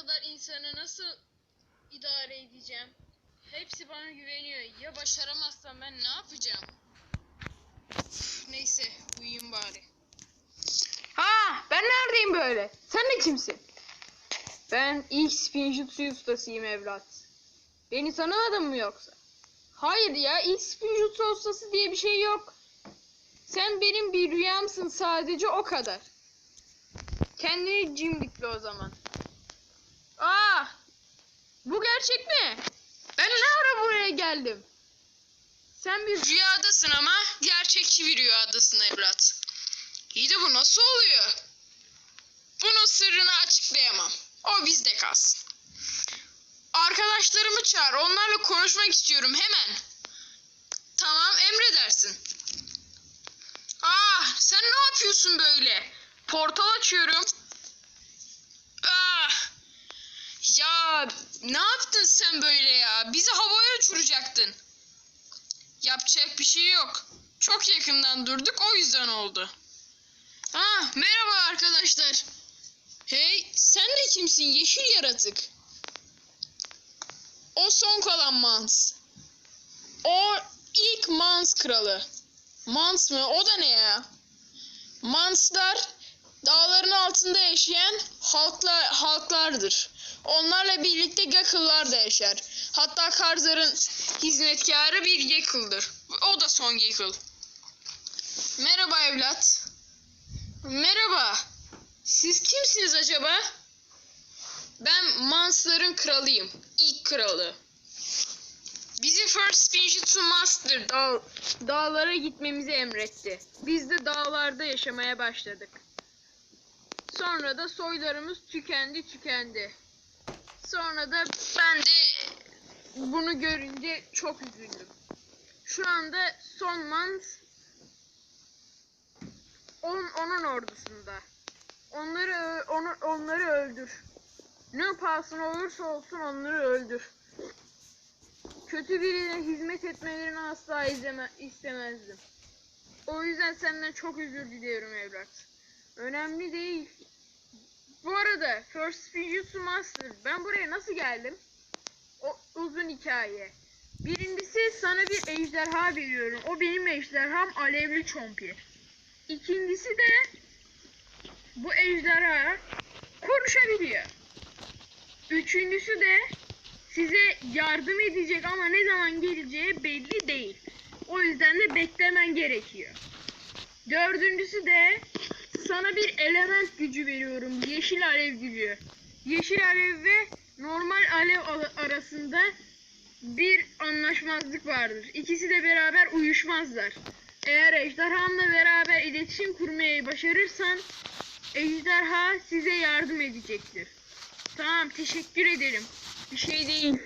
kadar insanı nasıl idare edeceğim? Hepsi bana güveniyor. Ya başaramazsam ben ne yapacağım? Üf, Neyse uyuyayım bari. Ha ben neredeyim böyle? Sen de kimsin? Ben ilk spinjutsu ustasıyım evlat. Beni tanımadın mı yoksa? Hayır ya ilk spinjutsu ustası diye bir şey yok. Sen benim bir rüyamsın sadece o kadar. Kendini cimrikle o zaman. Aa! Bu gerçek mi? Ben ne ara buraya geldim? Sen bir Rüyadasın ama gerçekçi bir rüyadasın evlat. İyi de bu nasıl oluyor? Bunun sırrını açıklayamam. O bizde kalsın. Arkadaşlarımı çağır. Onlarla konuşmak istiyorum hemen. Tamam emredersin. Ah sen ne yapıyorsun böyle? Portal açıyorum. Ah. Ya ne yaptın sen böyle ya? Bizi havaya uçuracaktın. Yapacak bir şey yok. Çok yakından durduk o yüzden oldu. Ha merhaba arkadaşlar. Hey sen de kimsin yeşil yaratık? O son kalan Mans. O ilk Mans kralı. Mans mı? O da ne ya? Manslar dağların altında yaşayan halklar, halklardır. Onlarla birlikte Gekıllar da yaşar. Hatta Karzar'ın hizmetkarı bir Gekıl'dır. O da son Gekıl. Merhaba evlat. Merhaba. Siz kimsiniz acaba? Ben Mansların kralıyım. İlk kralı. Bizi First Spinjitzu Master dağ, dağlara gitmemizi emretti. Biz de dağlarda yaşamaya başladık. Sonra da soylarımız tükendi tükendi. Sonra da ben de bunu görünce çok üzüldüm. Şu anda son Mans on, onun ordusunda. Onları onu, onları öldür. Ne pahasına olursa olsun onları öldür. Kötü birine hizmet etmelerini asla izleme, istemezdim. O yüzden senden çok özür diliyorum evlat. Önemli değil. Bu arada First Spinjutsu Master ben buraya nasıl geldim? O uzun hikaye. Birincisi sana bir ejderha veriyorum. O benim ejderham Alevli Çompi. İkincisi de bu ejderha konuşabiliyor. Üçüncüsü de size yardım edecek ama ne zaman geleceği belli değil. O yüzden de beklemen gerekiyor. Dördüncüsü de sana bir element gücü veriyorum. Yeşil alev gücü. Yeşil alev ve normal alev arasında bir anlaşmazlık vardır. İkisi de beraber uyuşmazlar. Eğer ejderhamla beraber iletişim kurmayı başarırsan ejderha size yardım edecektir. Tamam teşekkür ederim. Bir şey değil.